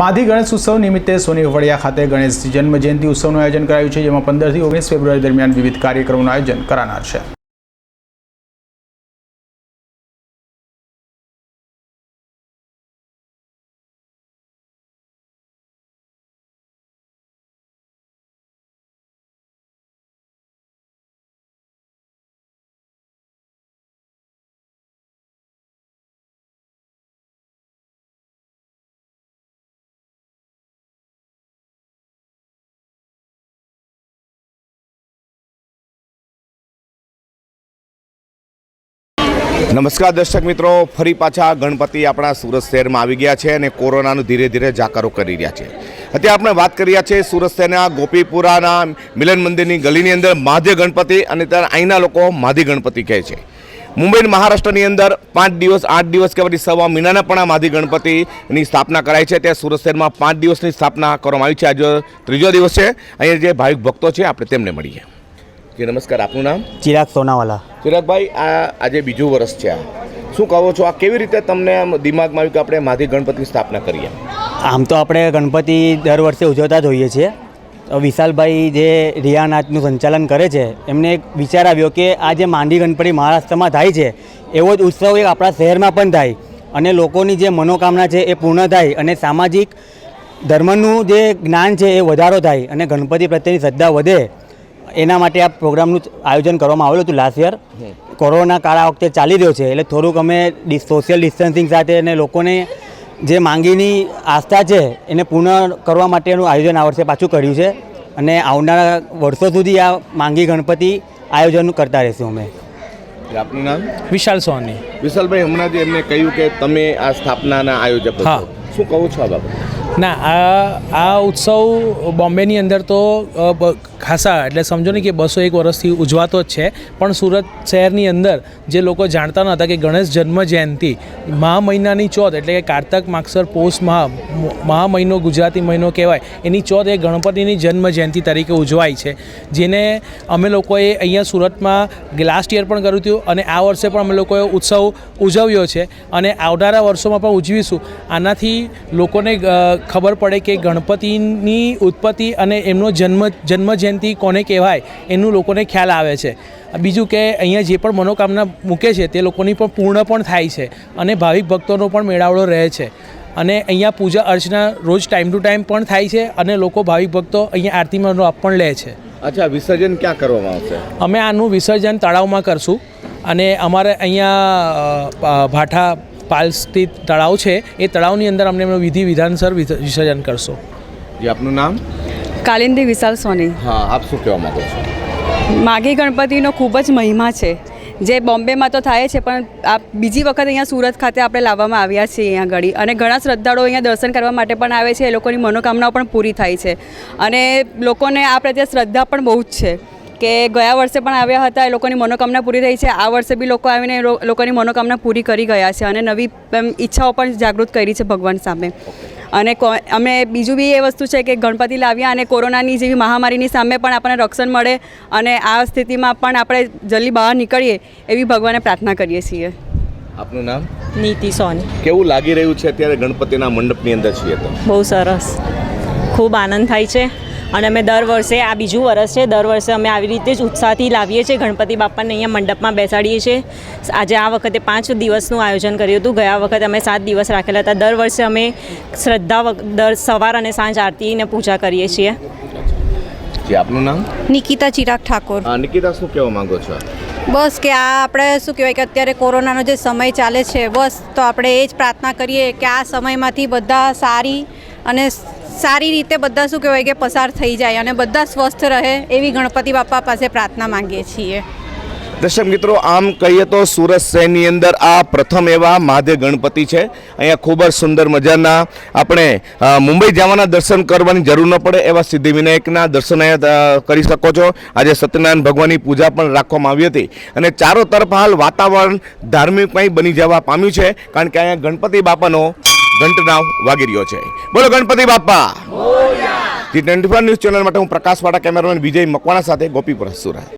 માધી ગણેશ ઉત્સવ નિમિત્તે સોની વડિયા ખાતે ગણેશ જન્મ જયંતિ ઉત્સવનું આયોજન કરાયું છે, જેમાં પંદરથી ઓગણીસ ફેબ્રુઆરી દરમિયાન વિવિધ કાર્યક્રમોનું આયોજન કરાનાર છે. નમસ્કાર દર્શક મિત્રો, ફરી પાછા ગણપતિ આપણા સુરત શહેરમાં આવી ગયા છે અને કોરોનાનું ધીરે ધીરે જાકારો કરી રહ્યા છે. અત્યારે આપણે વાત કરી રહ્યા છીએ સુરત શહેરના ગોપીપુરાના મિલન મંદિરની ગલીની અંદર માધ્ય ગણપતિ અને ત્યાં અહીંના લોકો માધી ગણપતિ કહે છે. મુંબઈ મહારાષ્ટ્રની અંદર પાંચ દિવસ, આઠ દિવસ કે પછી સવા મહિનાના પણ આ માધી ગણપતિની સ્થાપના કરાય છે. ત્યાં સુરત શહેરમાં પાંચ દિવસની સ્થાપના કરવામાં આવી છે. આજે ત્રીજો દિવસ છે. અહીંયા જે ભાવિક ભક્તો છે, આપણે તેમને મળીએ. જી નમસ્કાર આપનું નામ? ચિરાગ સોનાવાલા. ચિરાગભાઈ આ આજે બીજું વર્ષ છે આ. શું કહો છો આ કેવી રીતે તમને આમ દિમાગમાં આવ્યું કે આપણે માધી ગણપતિની સ્થાપના કરીએ? આમ તો આપણે ગણપતિ દર વર્ષે ઉજવતા જ હોઈએ છીએ. વિશાલભાઈ જે રિયાનાથનું સંચાલન કરે છે એમને એક વિચાર આવ્યો કે આ જે માંડી ગણપતિ મહારાષ્ટ્રમાં થાય છે એવો જ ઉત્સવ એક આપણા શહેરમાં પણ થાય. અને લોકોની જે મનોકામના છે એ પૂર્ણ થાય અને સામાજિક ધર્મનું જે જ્ઞાન છે એ વધારો થાય અને ગણપતિ પ્રત્યેની શ્રદ્ધા વધે. એના માટે આ પ્રોગ્રામનું આયોજન કરવામાં આવેલું હતું લાસ્ટ યર કોરોના કાળ આ વખતે ચાલી રહ્યો છે એટલે થોડુંક અમે સોશિયલ ડિસ્ટન્સિંગ સાથે અને લોકોને જે માંગીની આસ્થા છે એને પૂર્ણ કરવા માટેનું આયોજન આ વર્ષે પાછું કર્યું છે અને આવનારા વર્ષો સુધી આ માંગી ગણપતિ આયોજન કરતા રહીશું અમે. આપનું નામ? વિશાલ સોની. વિશાલભાઈ હમણાં જે એમને કહ્યું કે તમે આ સ્થાપનાના આયોજક છો. હા. શું કહો છો આ બાબત? ના, આ આ ઉત્સવ બોમ્બેની અંદર તો ખાસા, એટલે સમજો ને કે બસો એક વર્ષથી ઉજવાતો જ છે. પણ સુરત શહેરની અંદર જે લોકો જાણતા નહોતા કે ગણેશ જન્મ જયંતિ મહા મહિનાની ચોથ, એટલે કે કારતક, માગસર, પોષ મહા મહા મહિનો, ગુજરાતી મહિનો કહેવાય, એની ચોથ એ ગણપતિની જન્મ જયંતિ તરીકે ઉજવાય છે. જેને અમે લોકોએ અહીંયા સુરતમાં લાસ્ટ યર પણ કર્યું હતું અને આ વર્ષે પણ અમે લોકોએ ઉત્સવ ઉજવ્યો છે. અને આવનારા વર્ષોમાં પણ ઉજવીશું. આનાથી લોકોને ખબર પડે કે ગણપતિની ઉત્પત્તિ અને એમનો જન્મ જન્મજયંતિ કોને કહેવાય એનું લોકોને ખ્યાલ આવે છે. બીજું કે અહીંયા જે પણ મનોકામના મૂકે છે તે લોકોની પણ પૂર્ણ પણ થાય છે અને ભાવિક ભક્તોનો પણ મેળાવડો રહે છે. અને અહીંયા પૂજા અર્ચના રોજ ટાઈમ ટુ ટાઈમ પણ થાય છે અને લોકો ભાવિક ભક્તો અહીંયા આરતીમાં લાભ પણ લે છે. અચ્છા વિસર્જન ક્યાં કરવામાં આવશે? અમે આનું વિસર્જન તળાવમાં કરશું અને અમારે અહીંયા ભાઠા પાલ સ્થિત તળાવ છે એ તળાવની અંદર અમને એમનું વિધિ વિધાનસર વિસ- વિસર્જન કરશો. જી આપનું નામ? કાલિંદી વિશાલ સોની. હા આપ શું કહેવા માગો છો? માઘી ગણપતિનો ખૂબ જ મહિમા છે. જે બોમ્બેમાં તો થાય છે પણ આ બીજી વખત અહીંયા સુરત ખાતે આપણે લાવવામાં આવ્યા છીએ અહીંયા ઘડી. અને ઘણા શ્રદ્ધાળુઓ અહીંયા દર્શન કરવા માટે પણ આવે છે એ લોકોની મનોકામનાઓ પણ પૂરી થાય છે. અને લોકોને આ પ્રત્યે શ્રદ્ધા પણ બહુ જ છે. કે ગયા વર્ષે પણ આવ્યા હતા એ લોકોની મનોકામના પૂરી થઈ છે. આ વર્ષે બી લોકો આવીને લોકોની મનોકામના પૂરી કરી ગયા છે અને નવી ઈચ્છાઓ પણ જાગૃત કરી છે ભગવાન સામે. અને કો- અમે બીજું બી એ વસ્તુ છે કે ગણપતિ લાવ્યા અને કોરોનાની જેવી મહામારીની સામે પણ આપણને રક્ષણ મળે અને આ સ્થિતિમાં પણ આપણે જલ્દી બહાર નીકળીએ એવી ભગવાને પ્રાર્થના કરીએ છીએ. આપનું નામ? નીતિ સોની. કેવું લાગી રહ્યું છે અત્યારે ગણપતિના મંડપની અંદર છીએ બહુ સરસ. ખૂબ આનંદ થાય છે. અને અમે દર વર્ષે આ બીજું વર્ષ છે દર વર્ષે અમે આવી રીતે જ ઉત્સાહથી લાવીએ છીએ. ગણપતિ બાપાને અહીંયા મંડપમાં બેસાડીએ છીએ. આજે આ વખતે પાંચ દિવસનું આયોજન કર્યું હતું. ગયા વખતે અમે સાત દિવસ રાખેલા હતા. દર વર્ષે અમે શ્રદ્ધા દર સવાર અને સાંજ આરતીને પૂજા કરીએ છીએ. જી આપનું નામ? નિકિતા ચિરાગ ઠાકોર. નિકિતા શું કહેવા માંગો છો? બસ કે આ આપણે શું કહેવાય કે અત્યારે કોરોનાનો જે સમય ચાલે છે બસ તો આપણે એ જ પ્રાર્થના કરીએ કે આ સમયમાંથી બધા સારી અને સારી રીતે બધા શું કહેવાય કે પસાર થઈ જાય અને બધા સ્વસ્થ રહે એવી ગણપતિ બાપા પાસે પ્રાર્થના માંગીએ છીએ. દર્શક મિત્રો, આમ કહીએ તો સુરત શહેરની અંદર આ પ્રથમ એવા મહાદેવ ગણપતિ છે. અહીંયા ખૂબ જ સુંદર મજાના આપણે મુંબઈ જવાના દર્શન કરવાની જરૂર ન પડે એવા સિદ્ધિવિનાયકના દર્શન કરી શકો છો. આજે સત્યનારાયણ ભગવાનની પૂજા પણ રાખવામાં આવી હતી. અને ચારો તરફ હાલ વાતાવરણ ધાર્મિકમય બની જવા પામ્યું છે. કારણ કે અહીંયા ગણપતિ બાપાનો ઘંટનાવ વાગી રહ્યો છે. બોલો ગણપતિ બાપા. જી ટ્વેન્ટી ન્યૂઝ ચેનલ માટે હું પ્રકાશવાળા કેમેરામેન વિજય મકવાણા સાથે ગોપીપુર સુરત.